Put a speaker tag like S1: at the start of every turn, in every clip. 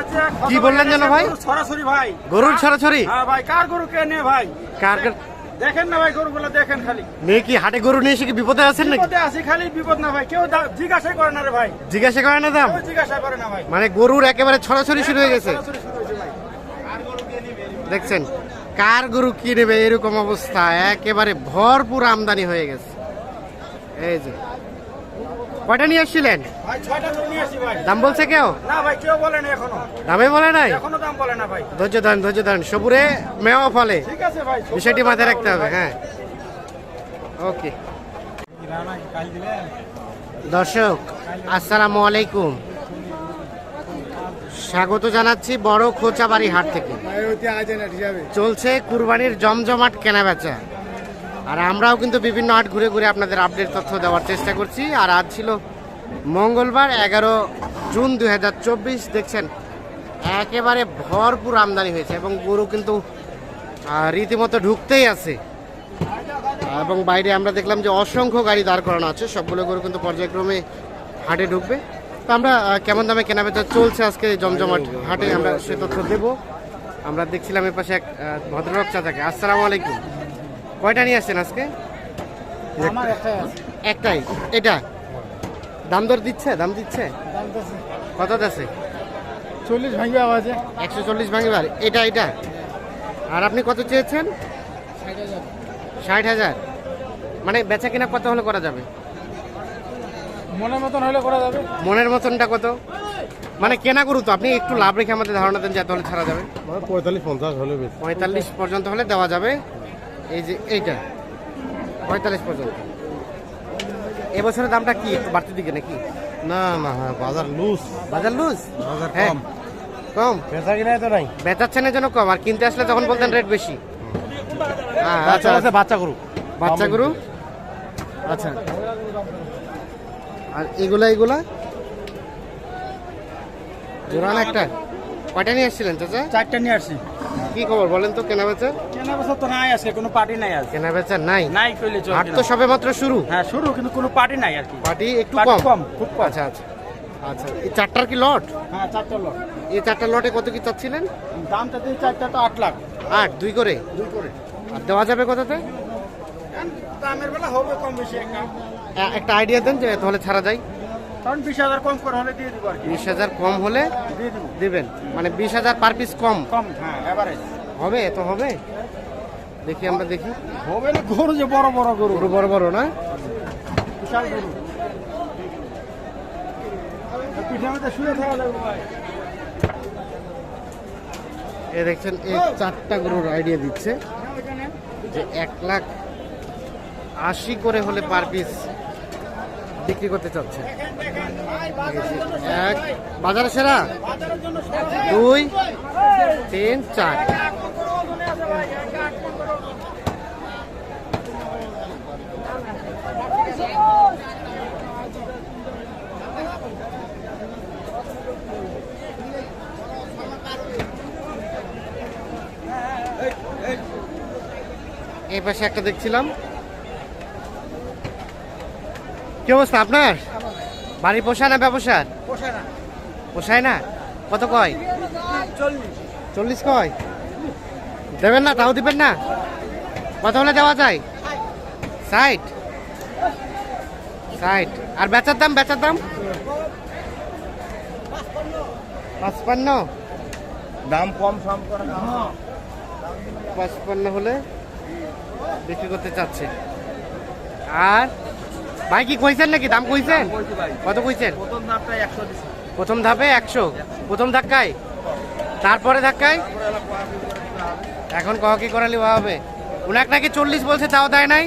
S1: আছে
S2: কি বললেন যেন ভাই?
S1: সরাসরি ভাই।
S2: গরুর
S1: হ্যাঁ ভাই কার গরু কে নে ভাই?
S2: কার
S1: দেখেন না ভাই গরুগুলো দেখেন খালি।
S2: মেয়ে কি হাটে গরু নিয়ে এসে কি বিপদে আছেন নাকি?
S1: বিপদে আসি খালি বিপদ না ভাই। কেউ জিজ্ঞাসা করে না রে ভাই।
S2: জিজ্ঞাসা করে না দাম?
S1: জিজ্ঞাসা করে না ভাই।
S2: মানে গরুর একেবারে ছড়াছড়ি শুরু হয়ে গেছে।
S1: সরাসরি
S2: দেখছেন? কার গরু কি নেবে এরকম অবস্থা? একেবারে ভরপুর আমদানি হয়ে গেছে। এই যে কয়টা নিয়ে আসছিলেন? দাম বলছে কেউ? দামে বলে নাই? ধৈর্য ধরেন ধৈর্য ধরেন। সবুরে মেওয়া ফলে। বিষয়টি মাথায় রাখতে হবে হ্যাঁ। ওকে দর্শক আসসালামু আলাইকুম। স্বাগত জানাচ্ছি বড় খোঁচাবাড়ি হাট থেকে। চলছে কুরবানির জমজমাট কেনাবেচা। আর আমরাও কিন্তু বিভিন্ন হাট ঘুরে ঘুরে আপনাদের আপডেট তথ্য দেওয়ার চেষ্টা করছি। আর আজ ছিল মঙ্গলবার, এগারো জুন দু হাজার চব্বিশ। দেখছেন, একেবারে ভরপুর আমদানি হয়েছে এবং গরু কিন্তু রীতিমতো ঢুকতেই আছে। এবং বাইরে আমরা দেখলাম যে অসংখ্য গাড়ি দাঁড় করানো আছে। সবগুলো গরু কিন্তু পর্যায়ক্রমে হাটে ঢুকবে। তো আমরা কেমন দামে কেনাবেচা চলছে আজকে জমজমাট হাটে, আমরা সে তথ্য দেব। আমরা দেখছিলাম এর পাশে এক ভদ্রলোক চাচাকে। আসসালামু আলাইকুম। কয়টা নিয়ে আসছেন আজকে?
S1: আমার একটা
S2: একটাই। এটা? দাম দর দিচ্ছে? দাম দিচ্ছে? কত আছে
S1: চল্লিশ ভাঙবে আওয়াজে
S2: একশো চল্লিশ ভাঙিবার। এটা এটা? আর আপনি কত চেয়েছেন? ষাট হাজার। মানে বেচা কিনা কত হলে করা যাবে?
S1: মনের মতন হলে করা যাবে।
S2: মনের মতনটা কত? মানে কেনা করু তো আপনি একটু লাভ রেখে আমাদের ধারণা দেন যে এত হলে ছাড়া যাবে।
S3: পঁয়তাল্লিশ পঞ্চাশ হলে
S2: পঁয়তাল্লিশ পর্যন্ত হলে দেওয়া যাবে। এই যে এইটা পঁয়তাল্লিশ পর্যন্ত। এবছরের দামটা কি একটু বাড়তি দিকে নাকি?
S3: না না হ্যাঁ বাজার লুজ।
S2: বাজার লুজ?
S3: বাজার
S2: হ্যাঁ
S3: কম।
S2: কম।
S3: পেঁচা কিনাই তো নাই।
S2: বেচাচ্ছেন এর জন্য কম আর কিনতে আসলে তখন বলতেন রেট বেশি। হ্যাঁ, আচ্ছা আচ্ছা
S3: বাচ্চা গরু।
S2: বাচ্চা গরু? আচ্ছা। আর এগুলা এগুলা? জোরান একটা। কয়টা নিয়ে আসছিলেন চাচা?
S1: চারটা নিয়ে আসছি।
S2: কি খবর বলেন তো কেনা বেচা?
S1: তো নাই আজকে কোনো পার্টি নাই আজকে।
S2: কেনা বেচা নাই?
S1: নাই কইলে চলবে
S2: হাট তো সবে মাত্র শুরু।
S1: হ্যাঁ শুরু কিন্তু কোনো পার্টি নাই আর কি।
S2: পার্টি একটু কম।
S1: কম, খুব কম।
S2: আচ্ছা আচ্ছা। আচ্ছা এই চারটার কি লট
S1: হ্যাঁ চারটা লোক
S2: এই চারটা লটে কত কি চাচ্ছিলেন?
S1: দামটা দিয়ে চারটা তো আট লাখ।
S2: আট দুই করে?
S1: দুই করে।
S2: আর দেওয়া যাবে কততে
S1: দামের বেলা হবে কম বেশি একটা।
S2: একটা আইডিয়া দেন যে তাহলে ছাড়া যায়।
S1: কারণ বিশ হাজার কম করে হলে দিয়ে দিব আর
S2: বিশ হাজার কম হলে দিবেন। মানে বিশ হাজার পার পিস কম।
S1: কম হ্যাঁ এভারেজ
S2: হবে তো হবে। দেখি আমরা দেখি।
S1: হবে না গরু যে বড় বড় গরু।
S2: গরু বড় বড় না?
S1: বিশাল গরু।
S2: এ দেখছেন এই চারটা গরুর আইডিয়া দিচ্ছে যে এক লাখ আশি করে হলে পার পিস বিক্রি করতে চাচ্ছে। এক বাজারে সেরা। দুই তিন চার। পাশে একটা দেখছিলাম। কি অবস্থা আপনার? বাড়ি পোষায় না ব্যবসা?
S1: পোষায় না।
S2: কত কয়?
S1: চল্লিশ।
S2: চল্লিশ কয়? দেবেন না তাও দিবেন না? কত হলে দেওয়া যায়? ষাট। ষাট। আর বেচার দাম বেচার দাম? পাঁচপান্ন।
S3: দাম কম সম করে
S2: পাঁচপান্ন হলে বিক্রি করতে চাচ্ছে। আর ভাই কি কইছেন নাকি? দাম কইছেন? কত কইছেন?
S1: প্রথম
S2: ধাপে একশো? প্রথম ধাক্কায়? তারপরে ধাক্কায়? এখন কহ কি করালি হবে? উনাক নাকি চল্লিশ বলছে তাও দেয় নাই?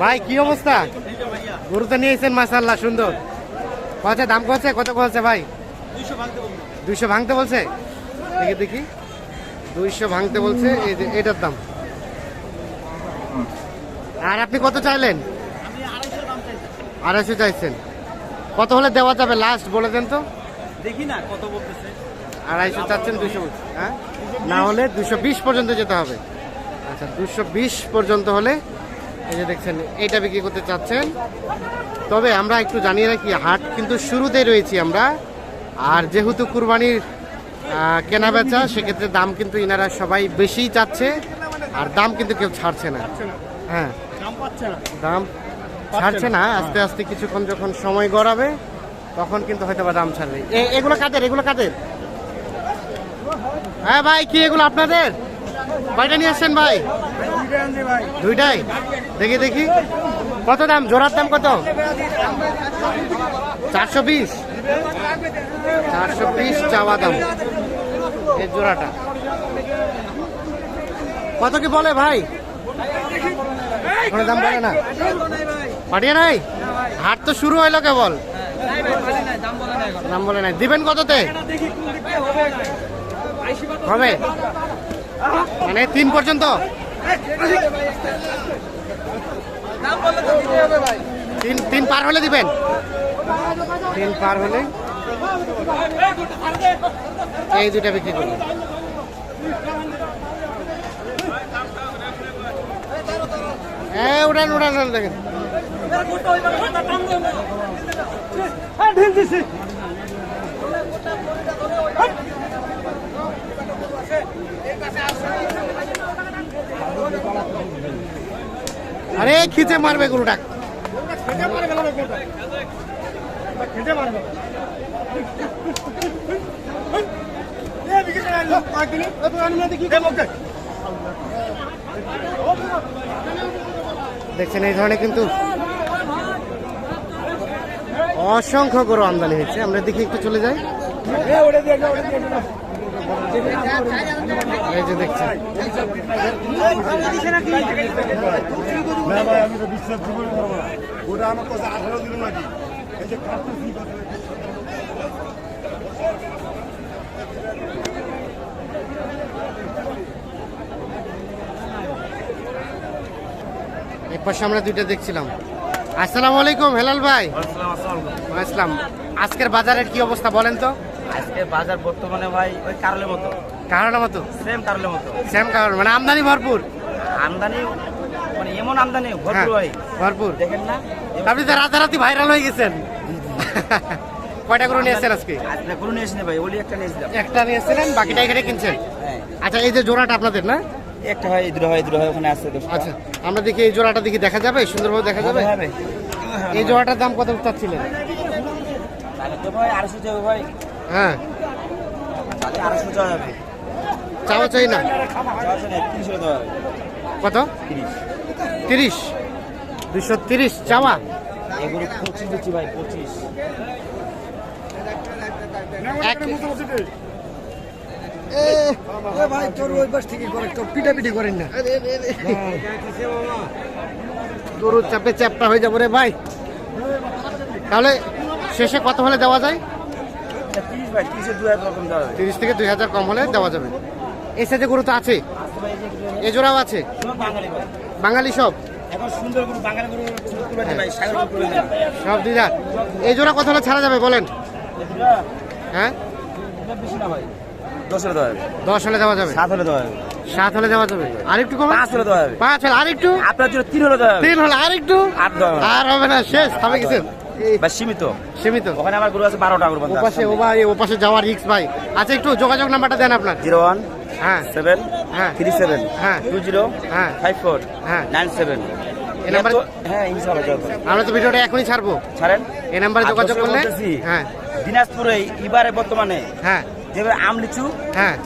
S2: ভাই কি অবস্থা? গরু তো নিয়েছেন মাসাল্লাহ সুন্দর। কত দাম কত কত কছে ভাই?
S1: দুইশো ভাঙতে
S2: বলছে? দেখি দেখি। দুইশো ভাঙতে বলছে এই যে এটার দাম। আর আপনি কত চাইলেন?
S1: আড়াইশো
S2: আড়াইশো চাইছেন। কত হলে দেওয়া যাবে? লাস্ট বলে দেন তো।
S1: দেখি না কত বলতেছে?
S2: আড়াইশো চাচ্ছেন দুশো হ্যাঁ? না হলে দুশো বিশ পর্যন্ত যেতে হবে। আচ্ছা দুশো বিশ পর্যন্ত হলে এই যে দেখছেন, এইটা বিক্রি করতে চাচ্ছেন। তবে আমরা একটু জানিয়ে রাখি, হাট কিন্তু শুরুতে রয়েছি আমরা। আর যেহেতু কুরবানির কেনা বেচা সেক্ষেত্রে দাম কিন্তু ইনারা সবাই বেশিই চাচ্ছে, আর দাম কিন্তু কেউ ছাড়ছে না। হ্যাঁ।
S4: দাম
S2: ছাড়ছে না, আস্তে আস্তে কিছুক্ষণ যখন সময় গড়াবে, তখন কিন্তু হয়তো বা দাম ছাড়বে। এগুলো কাদের এগুলো কাদের? হ্যাঁ ভাই, কি এগুলো আপনাদের? বাড়িটা নিয়ে আসছেন ভাই? দুইটাই? দেখি দেখি। কত দাম? জোড়ার দাম কত? চারশো বিশ। চারশো বিশ চাওয়া দাম। এই জোড়াটা। কত কি বলে ভাই? কোনো দাম বলে না। পাঠিয়ে নাই? হাট তো শুরু হইল কেবল। দাম বলে নাই। দিবেন কততে? হবে। মানে তিন পর্যন্ত? তিন তিন পার হলে দিবেন। তিন পার হলে এই দুটা বিক্রি করবেন হ্যাঁ উড়ান উড়ান উড়ান দেখেন। আরে, খিচে মারবে গরুটা। দেখছেন, এই ধরনের কিন্তু অসংখ্য গরু আমদানি হয়েছে। আমরা দেখি একটু চলে যাই। এই যে দেখছেন।
S3: না ভাই আমি তো বিশ্বাস করব না ওটা আমার কাছে আঠারো দিন নাকি? এই যে কাটতে কি
S2: পাশে আমরা দুইটা দেখছিলাম। আসসালামু আলাইকুম হেলাল ভাই। আসসালাম। আজকের বাজারের কি অবস্থা বলেন তো?
S4: আজকে বাজার বর্তমানে ভাই ওই কারলের মতো।
S2: কারণ মতো?
S4: সেম কারলের মতো।
S2: সেম কারণ মানে আমদানি ভরপুর?
S4: আমদানি মানে এমন আমদানি
S2: হ্যাঁ,
S4: ভরপুর ভাই।
S2: ভরপুর।
S4: দেখেন না?
S2: আপনি তো রাতারাতি ভাইরাল হয়ে গেছেন। কয়টা গরু নিয়ে এসেছেন আজকে?
S4: আজকে গরু নিয়ে এসেনি ভাই ওলি একটা নিয়েছিলাম
S2: একটা নিয়ে এসেছিলেন বাকিটা এখানে কিনছেন?
S4: হ্যাঁ।
S2: আচ্ছা এই যে জোড়াটা আপনাদের না?
S4: একটা হয় দুটো হয় দুটো হয় ওখানে আসছে
S2: আচ্ছা আমরা দেখি এই জোড়াটা দেখি দেখা যাবে? সুন্দরভাবে দেখা যাবে? এই জোড়াটার দাম কত চাচ্ছিলেন
S4: ভাই আড়াইশো ভাই।
S2: হ্যাঁ। চাওয়া চাই না? কত?
S4: তিরিশ।
S2: দুশো তিরিশ চাওয়া?
S4: ভাই পঁচিশ
S2: এক
S3: ভাই তোর ওই পাশ থেকে করে তো পিটাপিটি করেন না।
S2: গরুর চাপে চ্যাপটা হয়ে যাব রে ভাই। তাহলে শেষে কত হলে দেওয়া যায়?
S4: তিরিশ ভাই তিরিশে দু হাজার দেওয়া
S2: তিরিশ থেকে দুই হাজার কম হলে দেওয়া যাবে। এই সাইজে গরু তো আছে। এ জোড়াও আছে।
S4: বাঙালি
S2: সব।
S4: না
S2: সব দুই হাজার। এই জোড়া কত হলে ছাড়া যাবে বলেন? হ্যাঁ?
S4: দশ হলে দেওয়া যাবে।
S2: দশ হলে দেওয়া যাবে।
S4: সাত হলে দেওয়া যাবে।
S2: সাত হলে দেওয়া যাবে। আরেকটু কমে
S4: পাঁচ হলে দেওয়া যাবে।
S2: পাঁচ হলে। আরেকটু
S4: আপনার জন্য তিন হলে দেওয়া
S2: তিন হলে। আরেকটু
S4: আট
S2: আর হবে না। শেষ। হবে এই
S4: বা সীমিত?
S2: সীমিত।
S4: ওখানে আমার গরু আছে বারোটা গরু
S2: ও পাশে ও ভাই ও পাশে যাওয়ার রিক্স ভাই। আচ্ছা একটু যোগাযোগ নাম্বারটা দেন আপনার।
S4: জিরো ওয়ান
S2: হ্যাঁ।
S4: সেভেন
S2: হ্যাঁ।
S4: থ্রি সেভেন
S2: হ্যাঁ।
S4: টু জিরো
S2: হ্যাঁ।
S4: ফাইভ ফোর
S2: হ্যাঁ।
S4: Nine seven.
S2: এই নাম্বারে-
S4: হ্যাঁ
S2: আমরা তো ভিডিওটা এখনই ছাড়বো।
S4: ছাড়েন?
S2: এই নাম্বারে যোগাযোগ করলে হ্যাঁ।
S4: দিনাজপুরে এবারে বর্তমানে
S2: হ্যাঁ।
S4: যেভাবে আম লিচু
S2: হ্যাঁ।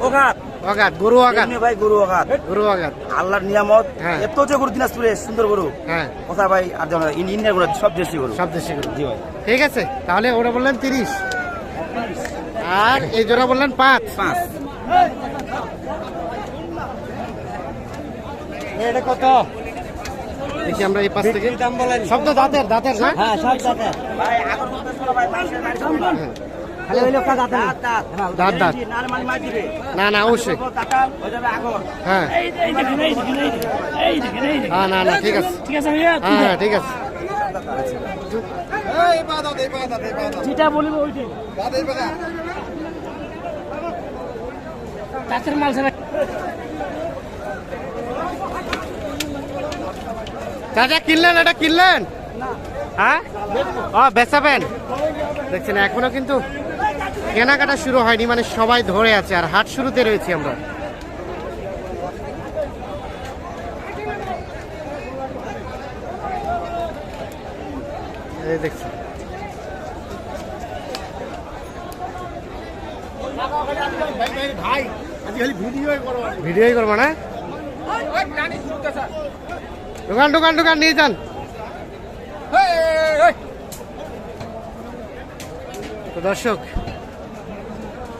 S4: ওঘাত।
S2: অগাত গরু অগাত
S4: ভাই গরু ওঘাত
S2: গরু অগাত
S4: আল্লাহর নিয়ামত।
S2: হ্যাঁ।
S4: এত যে গরু দিনাজপুরে সুন্দর গরু।
S2: হ্যাঁ।
S4: কথা ভাই আর জানা ইন্ডিয়ান গরু সব দেশি গরু।
S2: সব দেশি গরু।
S4: জি ভাই।
S2: ঠিক আছে তাহলে ওরা বললেন তিরিশ। আর এই জোড়া বললেন পাঁচ।
S4: পাঁচ।
S3: এটা কত?
S2: দেখি আমরা এই পাশ থেকে।
S3: দাম বলেন।
S2: সব তো দাঁতের দাঁতের
S4: হ্যাঁ সব দাঁতের। ভাই আগর ভাই পাঁচের
S3: দাঁত
S4: দাঁত।
S2: না না অবশ্যই।
S4: হয়ে।
S2: হ্যাঁ হ্যাঁ না না ঠিক আছে।
S4: ঠিক আছে ভাইয়া
S2: হ্যাঁ হ্যাঁ ঠিক আছে।
S4: যেটা বলব ওইটাই। চাষের মাল ছাড়া
S2: চাচা কিনলেন? এটা কিনলেন? হ্যাঁ? ও বেচাবেন দেখছেন এখনও কিন্তু কেনাকাটা শুরু হয়নি মানে সবাই ধরে আছে আর হাট শুরুতে রয়েছি আমরা। দেখছি। ভিডিওই করব না? দোকান নিয়ে যান। দর্শক